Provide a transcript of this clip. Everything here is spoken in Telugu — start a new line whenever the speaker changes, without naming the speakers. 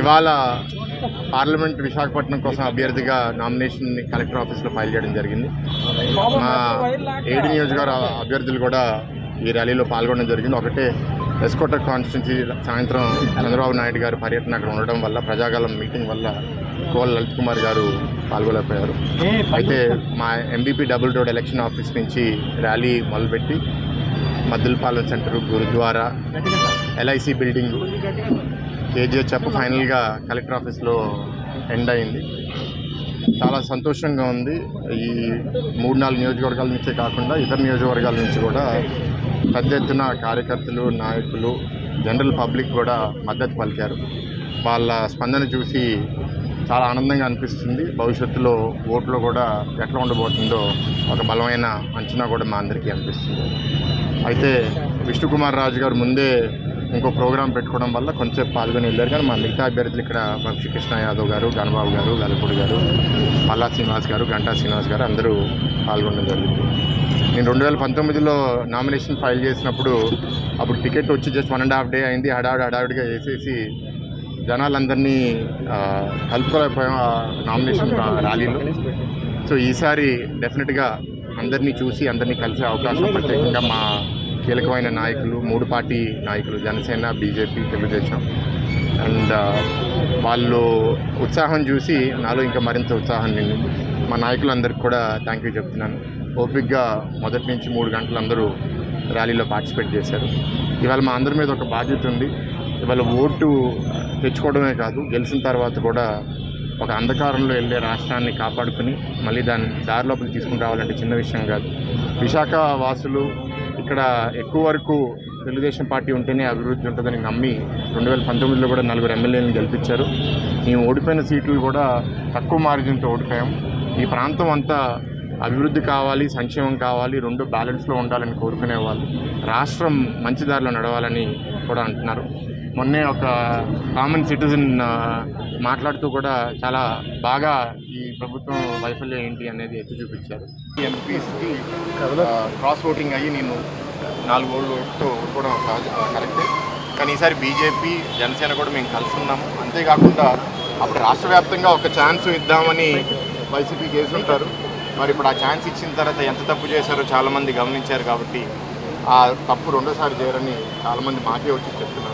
ఇవాళ పార్లమెంట్ విశాఖపట్నం కోసం అభ్యర్థిగా నామినేషన్ కలెక్టర్ ఆఫీస్లో ఫైల్ చేయడం జరిగింది. మా ఏడు నియోజకవర్గ అభ్యర్థులు కూడా ఈ ర్యాలీలో పాల్గొనడం జరిగింది. ఒకటే ఎస్కోట కాన్స్టిట్యున్సీ సాయంత్రం చంద్రబాబు నాయుడు గారు పర్యటన అక్కడ ఉండడం వల్ల ప్రజాగాలం మీటింగ్ వల్ల కోల్ లలిత్ కుమార్ గారు పాల్గొలేకపోయారు అయితే మా MBP double road election office నుంచి ర్యాలీ మొదలుపెట్టి Maddulapalem centre Gurudwara LIC building KGH చెప్ప ఫైనల్గా కలెక్టర్ ఆఫీస్లో ఎండ్ అయింది. చాలా సంతోషంగా ఉంది. ఈ మూడు నాలుగు నియోజకవర్గాల నుంచే కాకుండా ఇతర నియోజకవర్గాల నుంచి కూడా పెద్ద ఎత్తున కార్యకర్తలు నాయకులు జనరల్ పబ్లిక్ కూడా మద్దతు పలికారు. వాళ్ళ స్పందన చూసి చాలా ఆనందంగా అనిపిస్తుంది. భవిష్యత్తులో ఓట్లు కూడా ఎట్లా ఉండబోతుందో ఒక బలమైన అంచనా కూడా మా అందరికీ అనిపిస్తుంది. అయితే విష్ణుకుమార్ రాజు గారు ముందే ఇంకో ప్రోగ్రాం పెట్టుకోవడం వల్ల కొంచెం పాల్గొని వెళ్ళారు. కానీ మా మిగతా అభ్యర్థులు ఇక్కడ వంశీకృష్ణ యాదవ్ గారు గణబాబు గారు గలపూడి గారు పల్లా శ్రీనివాస్ గారు గంటా శ్రీనివాస్ గారు అందరూ పాల్గొనడం జరిగింది. నేను రెండు వేల పంతొమ్మిదిలో నామినేషన్ ఫైల్ చేసినప్పుడు అప్పుడు టికెట్ వచ్చి just one and half day అయింది. హడావిడి హడావిడిగా వేసేసి జనాలందరినీ కలుపుకోలేకపోయాం ఆ నామినేషన్ ర్యాలీలో. సో ఈసారి డెఫినెట్గా అందరినీ చూసి అందరినీ కలిసే అవకాశం ప్రత్యేకంగా మా కీలకమైన నాయకులు మూడు పార్టీ నాయకులు జనసేన బీజేపీ తెలుగుదేశం. అండ్ వాళ్ళు ఉత్సాహం చూసి నాలో ఇంకా మరింత ఉత్సాహం నిండింది మా నాయకులందరికీ కూడా థ్యాంక్ యూ చెప్తున్నాను. ఓపిక్గా మొదటి నుంచి మూడు గంటలు అందరూ ర్యాలీలో పార్టిసిపేట్ చేశారు. ఇవాళ మా అందరి మీద ఒక బాధ్యత ఉంది. ఇవాళ ఓటు తెచ్చుకోవడమే కాదు గెలిచిన తర్వాత కూడా ఒక అంధకారంలో వెళ్ళే రాష్ట్రాన్ని కాపాడుకుని మళ్ళీ దాన్ని దారిలోపలికి తీసుకుని రావాలంటే చిన్న విషయం కాదు. విశాఖ వాసులు ఇక్కడ ఎక్కువ వరకు తెలుగుదేశం పార్టీ ఉంటేనే అభివృద్ధి ఉంటుందని నమ్మి రెండు వేల పంతొమ్మిదిలో కూడా నలుగురు ఎమ్మెల్యేలను గెలిపించారు. మేము ఓడిపోయిన సీట్లు కూడా తక్కువ మార్జిన్తో ఓడిపోయాం. ఈ ప్రాంతం అంతా అభివృద్ధి కావాలి సంక్షేమం కావాలి రెండు బ్యాలెన్స్లో ఉండాలని కోరుకునే వాళ్ళు రాష్ట్రం మంచి దారిలో నడవాలని కూడా అంటున్నారు. మొన్నే ఒక కామన్ సిటిజన్ మాట్లాడుతూ కూడా చాలా బాగా ఈ ప్రభుత్వం వైఫల్యం ఏంటి అనేది ఎత్తి చూపించారు. ఎంపీస్కి క్రాస్ ఓటింగ్ అయ్యి నేను నాలుగు ఓట్లతో కూడా కరెక్టే కానీ ఈసారి బీజేపీ జనసేన కూడా మేము కలిసి ఉన్నాము. అంతేకాకుండా అప్పుడు రాష్ట్ర వ్యాప్తంగా ఒక ఛాన్స్ ఇద్దామని వైసీపీకి వేసి ఉంటారు మరి ఇప్పుడు ఆ ఛాన్స్ ఇచ్చిన తర్వాత ఎంత తప్పు చేశారో చాలామంది గమనించారు కాబట్టి ఆ తప్పు రెండోసారి చేయరని చాలామంది మాకే వచ్చి చెప్తున్నారు.